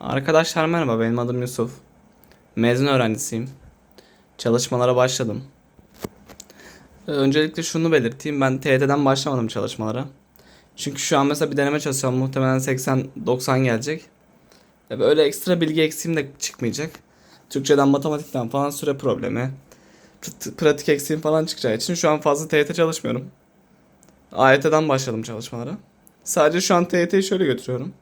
Arkadaşlar merhaba benim adım Yusuf. Mezun öğrencisiyim. Çalışmalara başladım. Ee, Öncelikle şunu belirteyim ben TYT'den başlamadım çalışmalara. Çünkü şu an mesela bir deneme çalışacağım muhtemelen 80-90 gelecek. Böyle ekstra bilgi eksiğim de çıkmayacak. Türkçeden matematikten falan süre problemi. prat- Pratik eksiğim falan çıkacağı için şu an fazla TYT çalışmıyorum. AYT'den başladım çalışmalara. Sadece şu an TYT'yi şöyle götürüyorum.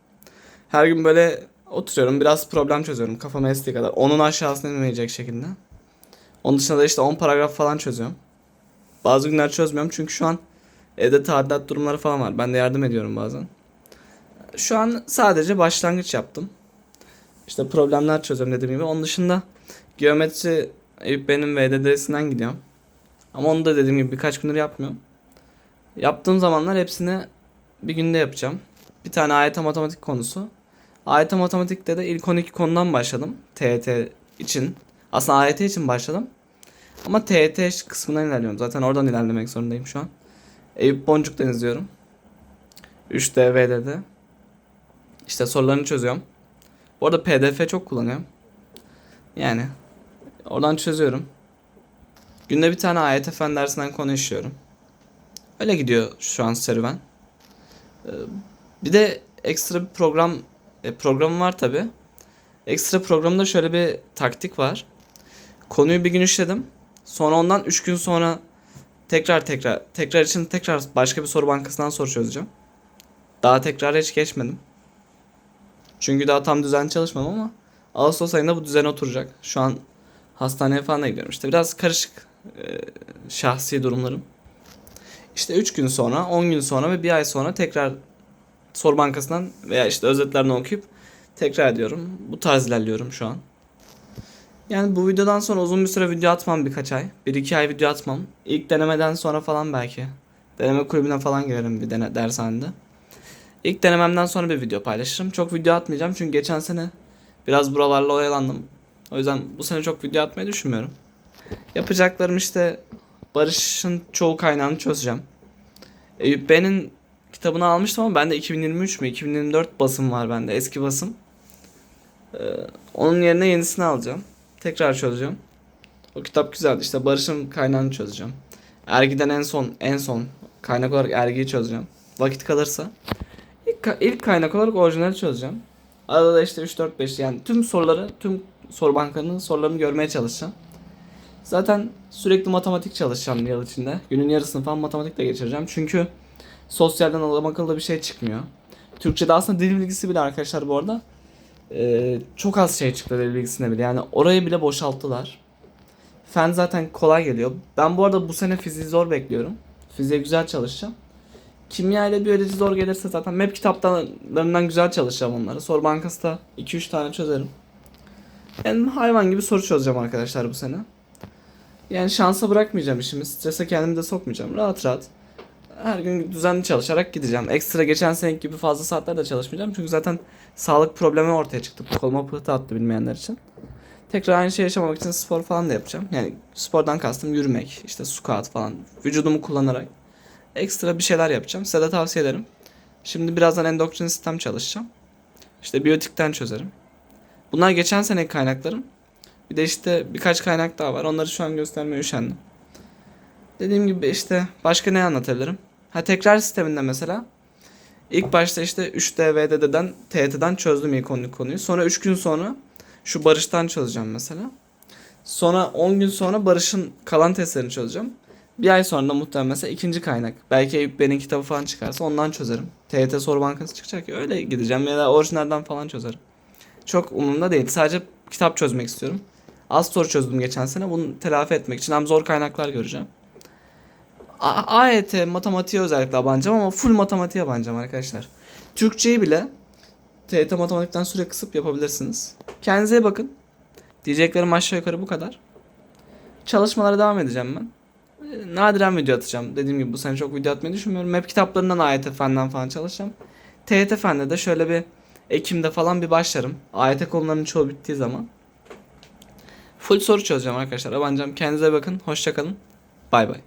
Her gün böyle oturuyorum biraz problem çözüyorum kafama estiği kadar. Onun aşağısına inmeyecek şekilde. Onun dışında da işte 10 paragraf falan çözüyorum. Bazı günler çözmüyorum çünkü şu an evde tadilat durumları falan var. Ben de yardım ediyorum bazen. Şu an sadece başlangıç yaptım. İşte problemler çözüyorum dediğim gibi. Onun dışında geometri Eyüp benim VDD'sinden gidiyorum. Ama onu da dediğim gibi birkaç gündür yapmıyorum. Yaptığım zamanlar hepsini bir günde yapacağım. Bir tane AYT matematik konusu. AYT matematikte de ilk 12 konudan başladım. TET için. Aslında AYT için başladım. Ama TET kısmından ilerliyorum. Zaten oradan ilerlemek zorundayım şu an. Eyüp Boncuk'tan izliyorum. 3D VD'de. İşte sorularını çözüyorum. Bu arada PDF çok kullanıyorum. Yani oradan çözüyorum. Günde bir tane AYT fen dersinden konu işliyorum. Öyle gidiyor şu an serüven. Ee, Bir de ekstra bir program e, programım var tabi. Ekstra programda şöyle bir taktik var. Konuyu bir gün işledim. Sonra ondan 3 gün sonra tekrar tekrar tekrar için tekrar başka bir soru bankasından soru çözeceğim. Daha tekrar hiç geçmedim. Çünkü daha tam düzen çalışmadım ama Ağustos ayında bu düzen oturacak. Şu an hastaneye falan da gidiyorum. İşte biraz karışık e, şahsi durumlarım. İşte 3 gün sonra, 10 gün sonra ve bir ay sonra tekrar soru bankasından veya işte özetlerini okuyup tekrar ediyorum. Bu tarz ilerliyorum şu an. Yani bu videodan sonra uzun bir süre video atmam birkaç ay. 1-2 ay video atmam. İlk denemeden sonra falan belki. Deneme kulübüne falan girerim bir dene, dershanede. İlk denememden sonra bir video paylaşırım. Çok video atmayacağım çünkü geçen sene biraz buralarla oyalandım. O yüzden bu sene çok video atmayı düşünmüyorum. Yapacaklarım işte Barış'ın çoğu kaynağını çözeceğim. Eyüp Bey'in kitabını almıştım ama bende 2023 mü 2024 basım var bende eski basım. Ee, onun yerine yenisini alacağım. Tekrar çözeceğim. O kitap güzeldi işte Barış'ın kaynağını çözeceğim. Ergi'den en son en son kaynak olarak Ergi'yi çözeceğim. Vakit kalırsa. İlk, ilk kaynak olarak orijinali çözeceğim. Arada da işte 3 4 5 yani tüm soruları, tüm soru bankanın sorularını görmeye çalışacağım. Zaten sürekli matematik çalışacağım yıl içinde. Günün yarısını falan matematikle geçireceğim. Çünkü sosyalden adam akıllı bir şey çıkmıyor. Türkçe'de aslında dil bilgisi bile arkadaşlar bu arada eee, çok az şey çıktı dil bilgisinde bile. Yani orayı bile boşalttılar. Fen zaten kolay geliyor. Ben bu arada bu sene fiziği zor bekliyorum. Fiziğe güzel çalışacağım. Kimya ile biyoloji zor gelirse zaten map kitaplarından güzel çalışacağım onları. Soru bankası da 2-3 tane çözerim. Yani hayvan gibi soru çözeceğim arkadaşlar bu sene. Yani şansa bırakmayacağım işimi. Strese kendimi de sokmayacağım. Rahat rahat. Her gün düzenli çalışarak gideceğim. Ekstra geçen seneki gibi fazla saatler de çalışmayacağım. Çünkü zaten sağlık problemi ortaya çıktı. Koluma pıhtı attı bilmeyenler için. Tekrar aynı şeyi yaşamamak için spor falan da yapacağım. Yani spordan kastım yürümek, işte squat falan. Vücudumu kullanarak ekstra bir şeyler yapacağım. Size de tavsiye ederim. Şimdi birazdan endokrin sistem çalışacağım. İşte biyotikten çözerim. Bunlar geçen sene kaynaklarım. Bir de işte birkaç kaynak daha var. Onları şu an göstermeye üşendim. Dediğim gibi işte başka ne anlatabilirim? Ha tekrar sisteminde mesela ilk başta işte 3D VDD'den TYT'den çözdüm ilk 10 konuyu. Sonra 3 gün sonra şu Barış'tan çözeceğim mesela. Sonra 10 gün sonra Barış'ın kalan testlerini çözeceğim. Bir ay sonra da muhtemelen mesela ikinci kaynak. Belki Eyüp Bey'in kitabı falan çıkarsa ondan çözerim. TYT soru bankası çıkacak ya öyle gideceğim ya da orijinalden falan çözerim. Çok umurumda değil. Sadece kitap çözmek istiyorum. Az soru çözdüm geçen sene. Bunu telafi etmek için hem zor kaynaklar göreceğim. AYT matematiğe özellikle abanacağım ama full matematiğe abanacağım arkadaşlar. Türkçeyi bile TYT matematikten süre kısıp yapabilirsiniz. Kendinize bakın. Diyeceklerim aşağı yukarı bu kadar. Çalışmalara devam edeceğim ben. Ee, Nadiren video atacağım. Dediğim gibi bu sene çok video atmayı düşünmüyorum. Map kitaplarından AYT fenden falan çalışacağım. TYT fende de şöyle bir Ekim'de falan bir başlarım. AYT konularının çoğu bittiği zaman. Full soru çözeceğim arkadaşlar. Abanacağım. Kendinize bakın. Hoşça kalın. Bay bay.